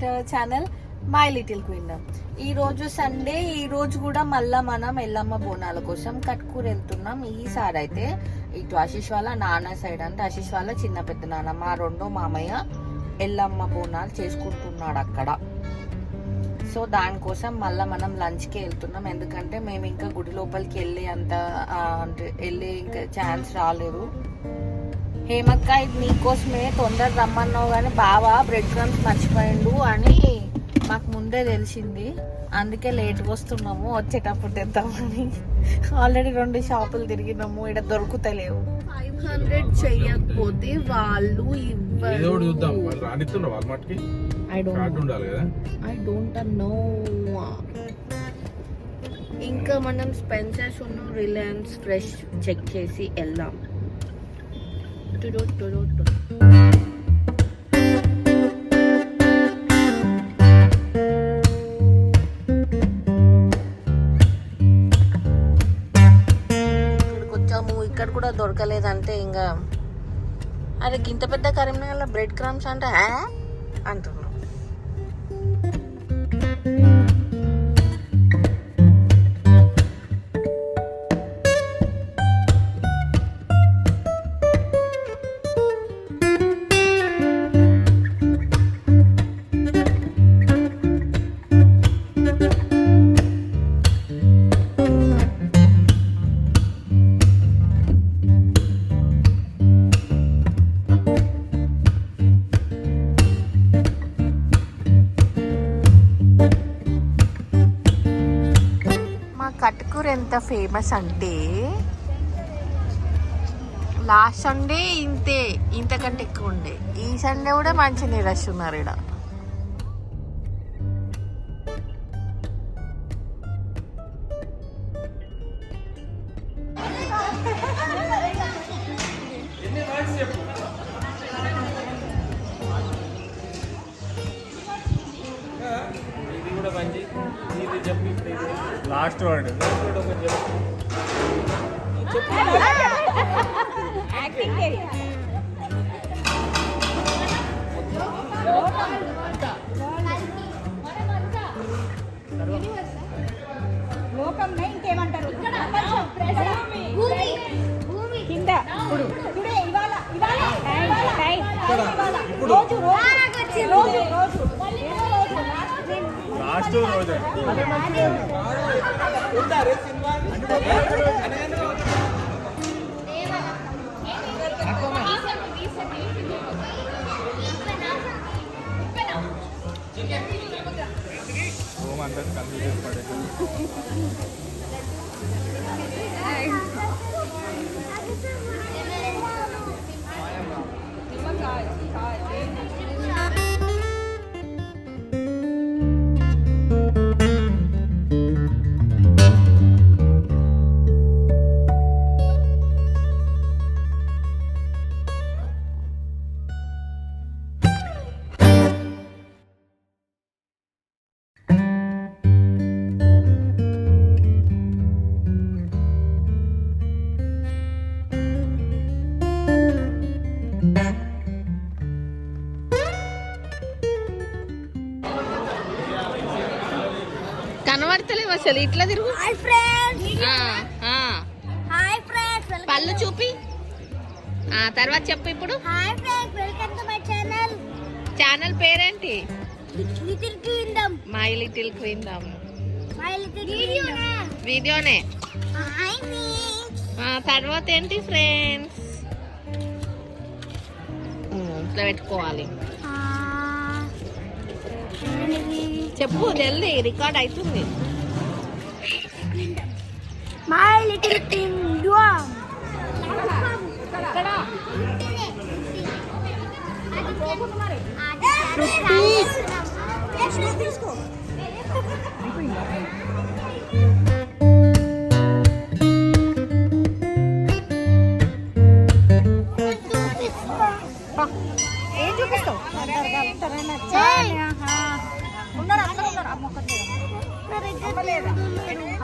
Friends channel my little queen. ఈ రోజు Sunday ఈ రోజు కూడా మళ్ళా మనం ఎల్లమ్మ బోనాల కోసం కట్కూరు వెళ్తున్నాం. ఈసారి అయితే ఇటు ఆశీష్ వాళ్ళ నాన్న సైడ్ అంటే ఆశీష్ వాళ్ళ చిన్న పెద్ద నాన్న మా రెండో మామయ్య ఎల్లమ్మ బోనాలు చేసుకుంటున్నాడు అక్కడ. సో దానికోసం మళ్ళీ మనం లంచ్కి వెళ్తున్నాం. ఎందుకంటే మేము ఇంకా గుడి లోపలికి వెళ్ళే అంత అంటే వెళ్ళే ఇంకా ఛాన్స్ రాలేదు. హేమక్క ఇది నీకోసమే తొందర రమ్మన్నావు కానీ బావా బ్రెడ్ క్రమ్స్ మర్చిపోయిండు అని మాకు ముందే తెలిసింది. అందుకే లేట్గా వస్తున్నాము వచ్చేటప్పుడు తెద్దామని. ఆల్రెడీ రెండు షాపులు తిరిగినాము ఇక్కడ దొరుకుతలేవు ఫైవ్ హండ్రెడ్ చెయ్యకపోతే వాళ్ళు ఏదో ఒకటి చూద్దాం. వాళ్ళు రానిస్తున్నారు వాల్మార్ట్కి ఐ కార్డు ఉండాలి కదా? ఐ డోంట్ నో ఇంకా మనం స్పెన్సర్స్ ఉన్న రిలయన్స్ ఫ్రెష్ చెక్ చేసి వెళ్దాం. ఇక్కడ కూడా దొరకలేదంటే ఇంకా. అరే గింత పెద్ద కరీంనగర్లో బ్రెడ్ క్రమ్స్ అంటే "హా?" ఫేమస్ అంటే లాస్ట్ సండే ఇంతే ఇంతకంటే ఎక్కువ ఉండే. ఈ సండే కూడా మంచి రష్ ఉన్నారు ఇక్కడ లాస్ట్ వర్డ్ లోకంలో ఇంకేమంటారు? భూమి. కింద. ఇప్పుడు. టుడే ఇవాళ ఇవాళ ఇవాళ ఇవాళ. రోజు రోజు. రోజు రోజు. లాస్ట్ రోజు హోమ్ అంతా కన్ఫ్యూజ్ చేసి పడేది కనబడతలేవు అసలు ఇట్లా తిరుగు. పళ్ళు చూపి. తర్వాత చెప్పు ఇప్పుడు. ఛానల్ పేరేంటి? మై లిటిల్ క్వీన్ దమ్ మై లిటిల్ వీడియోనా తర్వాత ఏంటి ఫ్రెండ్స్ ఇట్లా పెట్టుకోవాలి. చెప్పు జల్దీ రికార్డ్ అవుతుంది. మై లిటిల్ కింగ్డమ్ తీసుకో ఏం చూపిస్తావు ఉన్నారు అందరూ ఉన్నారు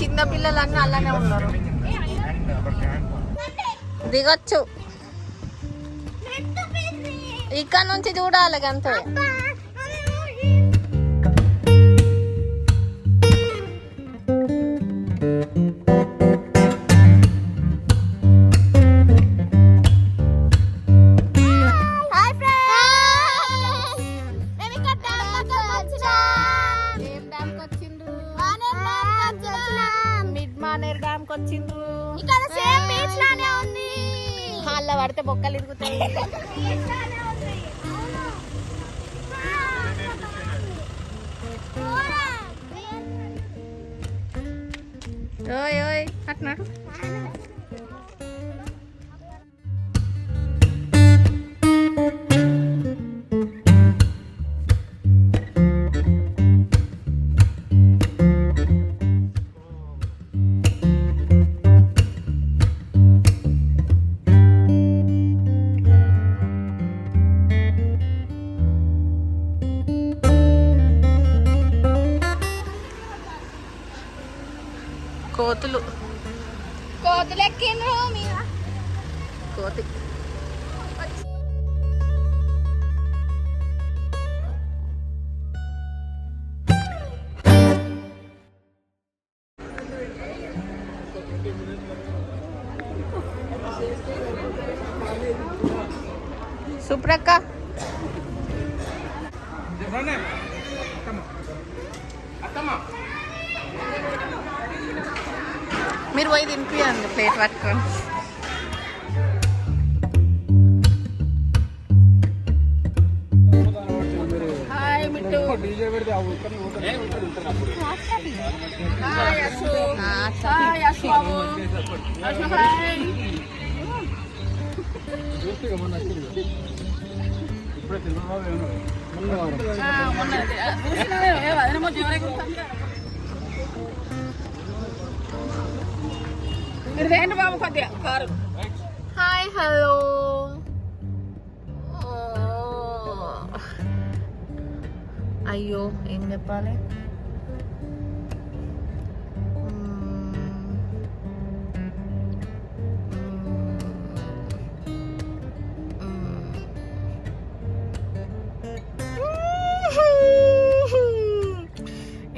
చిన్న పిల్లలన్నీ అలానే ఉన్నారు. దిగొచ్చు. ఇక్కడ నుంచి చూడాలి అంతే బొక్కలు ఇరుగుతాయి. ఓయ్ ఓయ్ అట్నాడు కోతులు. కోతులు ఎక్కిండ్రు కోతి. మీరు వేయండి బాబు కొద్దిగా కారు హాయ్ హలో అయ్యో ఏం చెప్పాలి?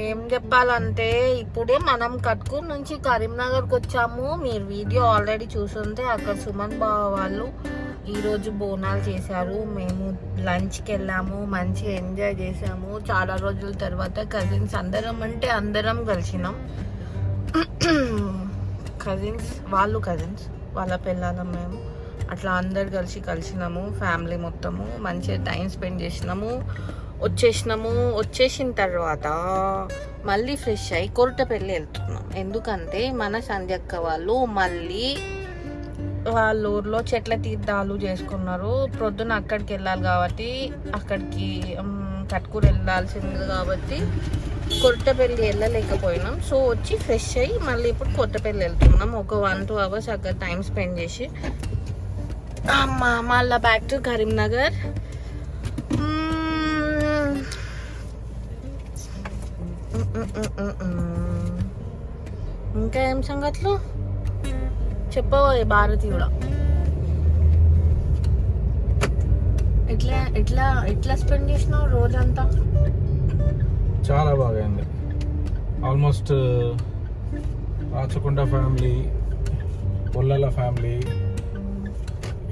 ఏం చెప్పాలంటే ఇప్పుడే మనం కట్కూర్ నుంచి కరీంనగర్కి వచ్చాము. మీరు వీడియో ఆల్రెడీ చూసుంటే అక్కడ సుమన్ బావ వాళ్ళు ఈరోజు బోనాలు చేశారు. మేము లంచ్కి వెళ్ళాము మంచిగా ఎంజాయ్ చేసాము చాలా రోజుల తర్వాత కజిన్స్ అందరం అంటే అందరం కలిసినాం. కజిన్స్ వాళ్ళు కజిన్స్ వాళ్ళ పిల్లలం మేము. అట్లా అందరు కలిసి కలిసినాము ఫ్యామిలీ మొత్తము. మంచిగా టైం స్పెండ్ చేసినాము. వచ్చేసినాము. వచ్చేసిన తర్వాత మళ్ళీ ఫ్రెష్ అయ్యి కొరటపల్లి వెళ్తున్నాం. ఎందుకంటే మన సంధ్యక్క వాళ్ళు మళ్ళీ వాళ్ళ ఊర్లో చెట్ల తీర్థాలు చేసుకున్నారు. ప్రొద్దున అక్కడికి వెళ్ళాలి కాబట్టి అక్కడికి కట్కూరు వెళ్ళాల్సింది కాబట్టి కొత్తపల్లి వెళ్ళలేకపోయినాం. సో వచ్చి ఫ్రెష్ అయ్యి మళ్ళీ ఇప్పుడు కొత్తపల్లి వెళ్తున్నాం. ఒక వన్ టూ అవర్స్ అక్కడ టైం స్పెండ్ చేసి. అమ్మ మళ్ళీ బ్యాక్ టు కరీంనగర్. ఇంకా ఏం సంగతులు? చెప్పబోయే భారతి కూడా? ఎట్లా ఎట్లా ఎట్లా స్పెండ్ చేసినావు రోజంతా? చాలా బాగా అయింది ఆల్మోస్ట్ రాచకొండ ఫ్యామిలీ పొల్లల ఫ్యామిలీ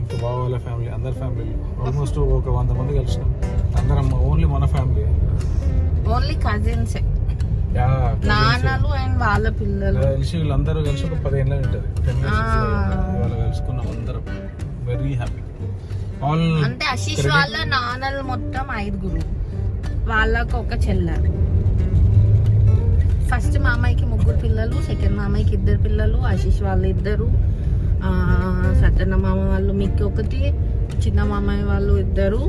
ఇంకా బావ వాళ్ళ ఫ్యామిలీ అందరి ఫ్యామిలీ ఆల్మోస్ట్ ఒక వంద మంది కలిసినాం. అందరం ఓన్లీ మన ఫ్యామిలీ ఓన్లీ కజిన్స్ నాన్నలు అండ్ వాళ్ళ పిల్లలు. కలిసి వీళ్ళందరూ కలిసి ఒక పదిహేను ఉంటుంది. టెన్. ఇవాళ కలుసుకున్నాం అందరం. వెరీ హ్యాపీ ఆల్ అంటే ఆశీష్ వాళ్ళ నాన్నలు మొత్తం ఐదుగురు. వాళ్ళకు ఒక చెల్ల. ఫస్ట్ మామయ్యకి ముగ్గురు పిల్లలు సెకండ్ మామయ్యకి ఇద్దరు పిల్లలు ఆశీష్ వాళ్ళు ఇద్దరు ఆ, సత్యన్న మామ వాళ్ళు మిక్కి ఒకటి చిన్న మామయ్య వాళ్ళు ఇద్దరు.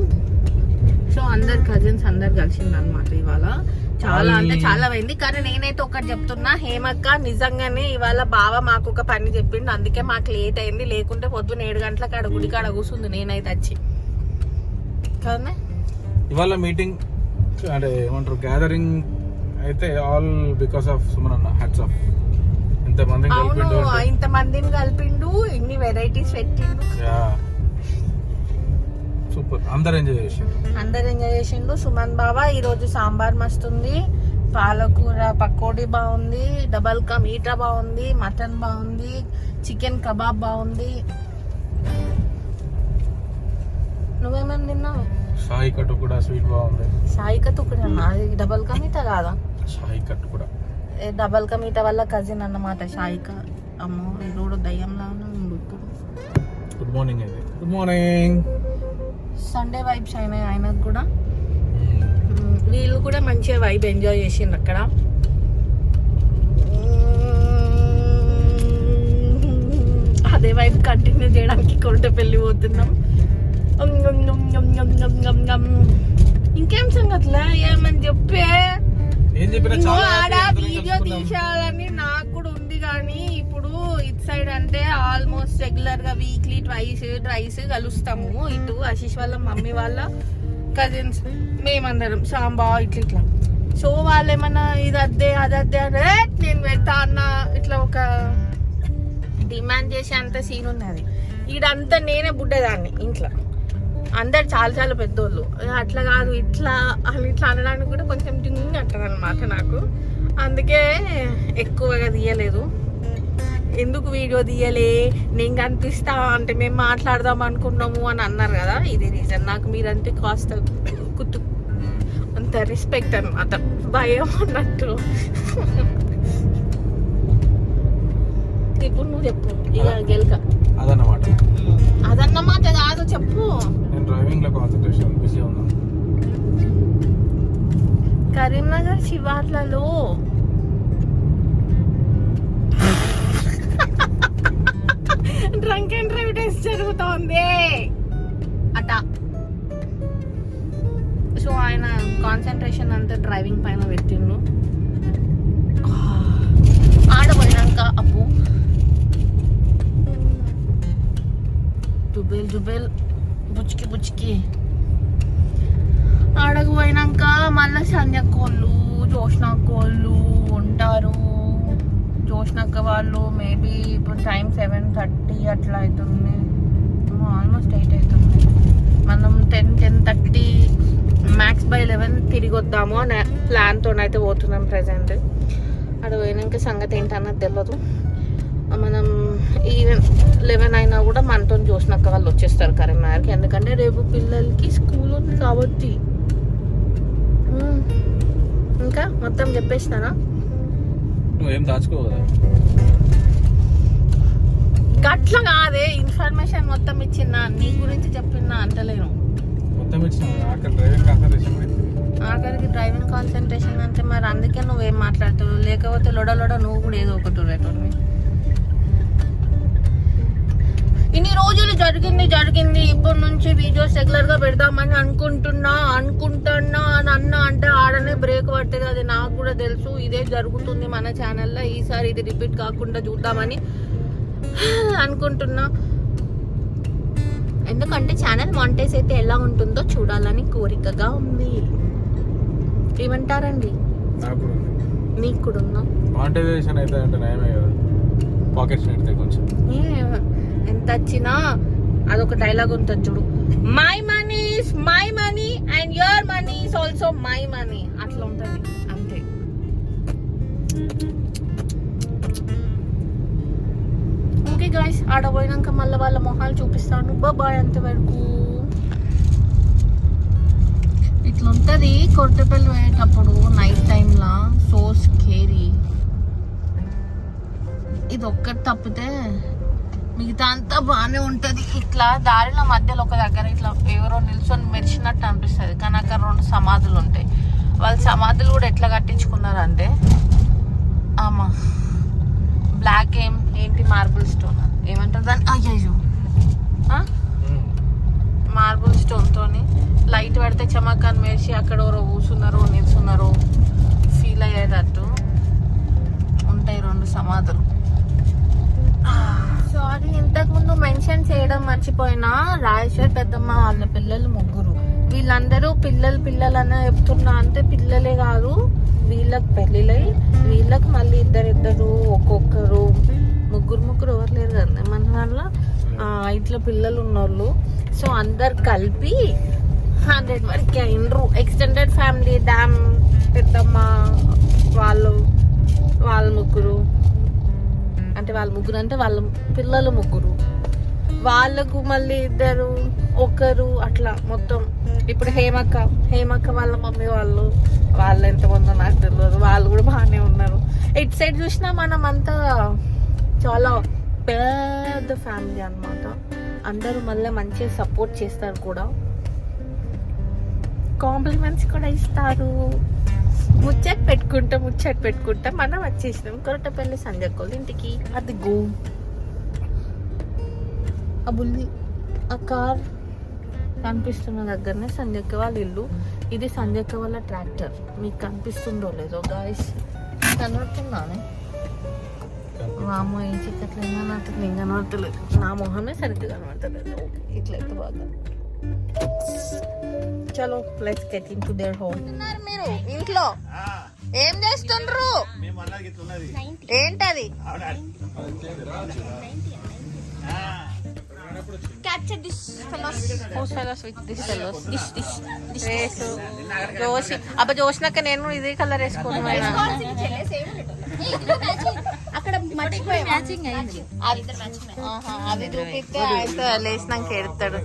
సో అందరు కజిన్స్ అందరు కలిసింది అనమాట ఇవాళ. చాలా అంటే చాలా అయింది కానీ నేనైతే ఒకటి చెప్తున్నా హేమక్క నిజంగానే ఇవాళ బావ మాకు ఒక పని చెప్పిండు. అందుకే మాకు లేట్ అయింది. లేకుంటే పొద్దున్న ఏడు గంటలకు ఆడ గుడి కాడ కూర్చుంది నేనైతే వచ్చి. కదా ఇవాళ మీటింగ్ అంటే ఏమంటారు గ్యాదరింగ్ అయితే ఆల్ బికాస్ ఆఫ్ సుమన్ అన్న హ్యాట్స్ ఆఫ్ ఇంతమంది అవును కలిపిండు అంటే. ఇంత మందిని కలిపిండు ఇన్ని వెరైటీస్ పెట్టిండు. సూపర్. అందరు ఎంజాయ్ చేసారు అందరు ఎంజాయ్ చేసిండు సుమన్ బాబా ఈ రోజు సాంబార్ మస్తుంది పాలకూర పకోడీ బాగుంది. డబల్ కా మీటా బాగుంది. మటన్ బాగుంది. చికెన్ కబాబ్ బాగుంది. నువ్వేమేమి తిన్నావు? షాయి కట్టు కూడా స్వీట్ బాగుంది. సాయిక తుక్కుడన్నా అది డబల్ కా మీటా కాదా? షాయి కట్టు కూడా. ఏ డబల్ కా మీటా వల్ల కజిన్ అన్నమాట షాయిక అమ్మో ఈరోడు దయ్యంలా ఉన్నాడు ఇప్పుడు. గుడ్ మార్నింగ్ అయితే గుడ్ మార్నింగ్ సండే వైబ్స్ అయినాయి ఆయనకు కూడా. వీళ్ళు కూడా మంచిగా వైబ్ ఎంజాయ్ చేసిండ్రు అక్కడ. అదే వైబ్ కంటిన్యూ చేయడానికి పోతున్నాం ఉమ్, ఉమ్, ఉమ్. ఇంకేం సంగతులే ఏమని చెప్పే ఏం చెప్పినా ఇంకో చాలా ఆడ వీడియో. తీసేయాలని నాకు కూడా ఉంది కానీ సైడ్ అంటే ఆల్మోస్ట్ రెగ్యులర్గా వీక్లీ ట్వైస్ ట్రైస్ కలుస్తాము. ఇటు ఆశీష్ వాళ్ళ మమ్మీ వాళ్ళ కజిన్స్ మేమందరం సాంబా ఇట్లా ఇట్లా. సో వాళ్ళు ఏమన్నా ఇది అద్దే అది అద్దే అంటే నేను పెడతా అన్న ఇట్లా ఒక డిమాండ్ చేసే అంత సీన్ ఉన్నది ఈడంతా నేనే బుడ్డేదాన్ని ఇంట్లో. అందరు చాలా చాలా పెద్దోళ్ళు. అట్లా కాదు ఇట్లా అని ఇట్లా అనడానికి కూడా కొంచెం డింగ్ అంటారు అనమాట నాకు. అందుకే ఎక్కువగా తీయలేదు. ఎందుకు వీడియో తీయలే? నేను కనిపిస్తా అంటే మేము మాట్లాడదాం అనుకున్నాము అని అన్నారు కదా? ఇది రీజన్ నాకు మీరంటే కాస్త కుత్తు అంత రెస్పెక్ట్ అనమాట భయం అన్నట్టు. ఇప్పుడు నువ్వు చెప్పు. ఇక గెలక. అదన్నమాట. అదన్నమాట కాదు చెప్పు. నేను డ్రైవింగ్లో కాన్సన్ట్రేషన్ బిజీ ఉన్నాను. కరీంనగర్ శివార్లలో. డ్రంక్ అండ్ డ్రైవ్ టెస్ట్ జరుగుతోంది. అట. సో ఆయన కాన్సన్ట్రేషన్ అంతా డ్రైవింగ్ పైన పెట్టిండు. ఆడపోయినాక అప్పు జుబేల్ జుబేల్. బుచ్కి బుచ్కి ఆడకు పోయినాక మళ్ళీ సంధ్య కోళ్ళు జోష్న కోళ్ళు ఉంటారు. జోష్నక్క వాళ్ళు మేబీ ఇప్పుడు టైం సెవెన్ థర్టీ అట్లా అవుతుంది. ఆల్మోస్ట్ ఎయిట్ అవుతుంది. మనం ten ten thirty max by eleven తిరిగి వద్దాము అనే ప్లాన్తో అయితే పోతున్నాం ప్రజెంట్. అక్కడ పోయినాక సంగతి ఏంటన్నది తెలియదు మనం ఈవెన్ లెవెన్ అయినా కూడా మనతో చూసినాక వాళ్ళు వచ్చేస్తారు కరీంనగర్కి. ఎందుకంటే రేపు పిల్లలకి స్కూల్ ఉంది కాబట్టి. ఇంకా మొత్తం చెప్పేస్తానా? నువ్వేం దాచుకో కదా. గట్ల కాదే ఇన్ఫర్మేషన్ మొత్తం ఇచ్చిన నీ గురించి చెప్పిన అంటలేను. మొత్తం ఇచ్చిన డ్రైవింగ్ కాన్సన్ట్రేషన్ ఆఖరికి డ్రైవింగ్ కాన్సన్ట్రేషన్ అంటే మరి అందుకే నువ్వేం మాట్లాడుతావు లేకపోతే లొడ లొడ నువ్వు కూడా ఏదో ఒకటి ఉండేటోడివి ఇన్ని రోజులు జరిగింది జరిగింది. ఇప్పటి నుంచి వీడియోస్ రెగ్యులర్గా పెడదామని అనుకుంటున్నా అనుకుంటున్నా అని అన్న అంటే ఆడనే బ్రేక్ పట్టేది. అది నాకు కూడా తెలుసు. ఇదే జరుగుతుంది మన ఛానల్లో ఈసారి ఇది రిపీట్ కాకుండా చూద్దామని అనుకుంటున్నా. ఎందుకంటే ఛానల్ మాంటేజ్ అయితే ఎలా ఉంటుందో చూడాలని కోరికగా ఉంది. ఏమంటారండి. మీకు కూడా ఉందా మానిటైజేషన్ అయితే అంటే నయమే కదా. పాకెట్స్ కొంచెం. ఏ, ఎంత వచ్చినా అదొక డైలాగ్ ఉంటుంది చూడు. My money is my money and your money is also my money అట్లా ఉంటుంది. అంతే. ఓకే గాయస్ ఆడ పోయినాక మళ్ళీ వాళ్ళ మొహాలు చూపిస్తాను. బాయ్ అంతవరకు. ఇట్లా ఉంటుంది. కొట్టపల్లి పోయేటప్పుడు నైట్ టైంలో సో స్కేరీ ఇది ఒక్కటి తప్పితే మిగతా అంతా బాగానే ఉంటది. ఇట్లా దారిలో మధ్యలో ఒక దగ్గర ఇట్లా ఎవరో నిల్చొని మెరిచినట్టు అనిపిస్తుంది. కానీ అక్కడ రెండు సమాధులు ఉంటాయి. వాళ్ళ సమాధులు కూడా ఎట్లా కట్టించుకున్నారంటే ఆమా బ్లాక్ ఏం ఏంటి మార్బుల్ స్టోన్ ఏమంటారు దాన్ని? అయ్యో మార్బుల్ స్టోన్ తోని లైట్ పడితే చమకాన్ని వేసి అక్కడ ఎవరో కూర్చున్నారు నిల్చున్నారు ఫీల్ అయ్యేటట్టు ఉంటాయి రెండు సమాధులు. సారీ ఇంతకుముందు మెన్షన్ చేయడం మర్చిపోయినా రాజేశ్వర్ పెద్దమ్మ వాళ్ళ పిల్లలు ముగ్గురు. వీళ్ళందరూ పిల్లలు పిల్లలు అన్న చెప్తున్నా అంటే పిల్లలే కాదు వీళ్ళకి పెళ్ళిళ్ళై వీళ్ళకి మళ్ళీ ఇద్దరిద్దరు ఒక్కొక్కరు. ముగ్గురు ముగ్గురు ఎవరు లేరు కదా మన దాంట్లో? ఇంట్లో పిల్లలు ఉన్నోళ్ళు. సో అందరు కలిపి హండ్రెడ్ వరకు అయినరు. ఎక్స్టెండెడ్ ఫ్యామిలీ డ్యామ్ పెద్దమ్మ వాళ్ళు వాళ్ళ ముగ్గురు. అంటే వాళ్ళ ముగ్గురు అంటే వాళ్ళ పిల్లలు ముగ్గురు. వాళ్ళకు మళ్ళీ ఇద్దరు ఒకరు అట్లా మొత్తం. ఇప్పుడు హేమక్క హేమక్క వాళ్ళ మమ్మీ వాళ్ళు వాళ్ళు ఎంతమందో నాకు తెలియదు వాళ్ళు కూడా బాగానే ఉన్నారు. ఇటు సైడ్ చూసినా మనం అంతా చాలా పెద్ద ఫ్యామిలీ అన్నమాట. అందరూ మళ్ళీ మంచిగా సపోర్ట్ చేస్తారు కూడా. కాంప్లిమెంట్స్ కూడా ఇస్తారు. ముచ్చట్ పెట్టుకుంటా ముచ్చట్ పెట్టుకుంటా మనం వచ్చేసినాం కొరటపల్లి సంజకోళ్ళ ఇంటికి. అది గో ఆ బుల్లి ఆ కార్ కనిపిస్తున్న దగ్గరనే సంజక్క వాళ్ళ ఇల్లు. ఇది సంజక్క వాళ్ళ ట్రాక్టర్. మీకు కనిపిస్తుందో లేదో గాయస్ కనబడుతున్నానే వామో ఈ చిక్కట్లు నాకు నేను కనబడతలేదు. నా మొహమే సరిగ్గా కనబడతలేదు. ఇట్లయితే బాగా. చలో let's get in to there home మీరు ఇంట్లో. ఏం చేస్తుండ్రు? ఏంటది? Capture this fellows. Race. Joshi అబ్బా జోషినాక నేను ఇదే కలర్ వేసుకోను అక్కడ మర్చిపోయి మ్యాచింగ్ అయింది. ఆహా, అది చూపిస్తే అయితే లేచినాక ఎడతాడు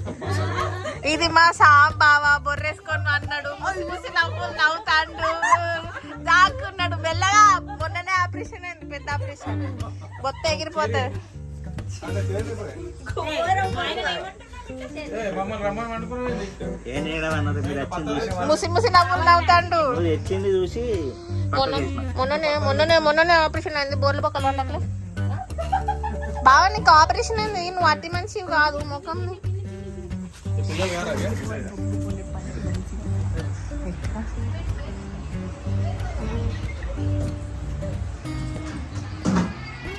ఇది మా సాం బావా బొర్రేసుకొని అన్నాడు. ముసి ముసి నవ్వులు నవ్వుతాండు. దాక్కున్నాడు. మెల్లగా మొన్ననే ఆపరేషన్ అయింది పెద్ద ఆపరేషన్. బొత్త ఎగిరిపోతాడు ముసి ముసి నవ్వులు నవ్వుతాండు. నువ్వు తెచ్చింది చూసి. మొన్న మొన్ననే మొన్ననే మొన్ననే ఆపరేషన్ అయింది బోర్ల పక్కన ఉండట్లే బావ నీకు ఆపరేషన్ అయింది? నువ్వు అట్టి మనిషి కాదు ముఖం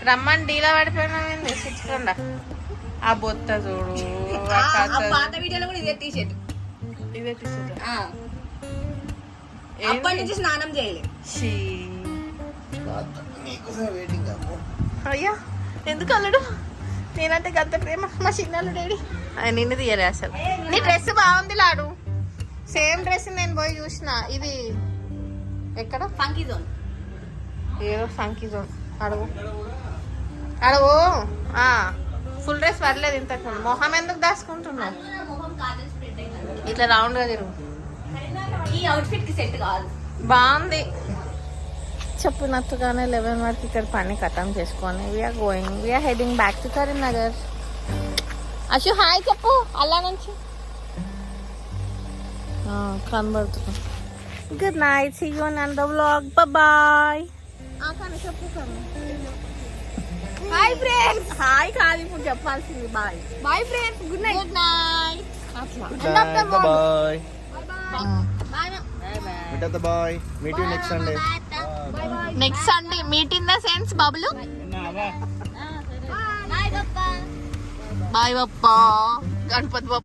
రమ్మని డీలా పడిపోయినా తెచ్చుకోండా ఆ బొత్త చూడు పాత వీడియోలో కూడా ఇదే టీషర్ట్ అప్పటి నుంచి స్నానం చేయలేదు. అయ్యా ఎందుకు అల్లుడు? నేనంటే గంత ప్రేమ. మా చిన్నలు డాడీ. నిన్ను తీయలే అసలు. నీ డ్రెస్ బాగుంది లాడు. సేమ్ డ్రెస్ నేను పోయి చూసిన. ఇది ఎక్కడ? ఫంకీ జోన్ ఏదో సంకి జోన్ అడుగు. అడుగు. ఫుల్ డ్రెస్ పర్లేదు ఇంత మొహం ఎందుకు దాచుకుంటున్నావు? ఇట్లా రౌండ్గా తిరుగు. ఈ అవుట్ఫిట్కి సెట్ కాదు. బాగుంది. చెప్పినట్టుగానే లెవెన్ వరకు ఇక్కడ పని కథం చేసుకొని we're going we're heading back to Karimnagar Ashu hi చెప్పు అలా నుంచి. ఆ, కనబడుతున్నా. Good night see you on the vlog bye కానీ చెప్పు హాయ్ ఫ్రెండ్స్ హాయ్ కాదు ఇప్పుడు చెప్పాల్సింది bye bye friends good night good night అట్లా. Bye bye bye meet you next Sunday next Sunday meet in the sense Bablu bye Bappa Ganapati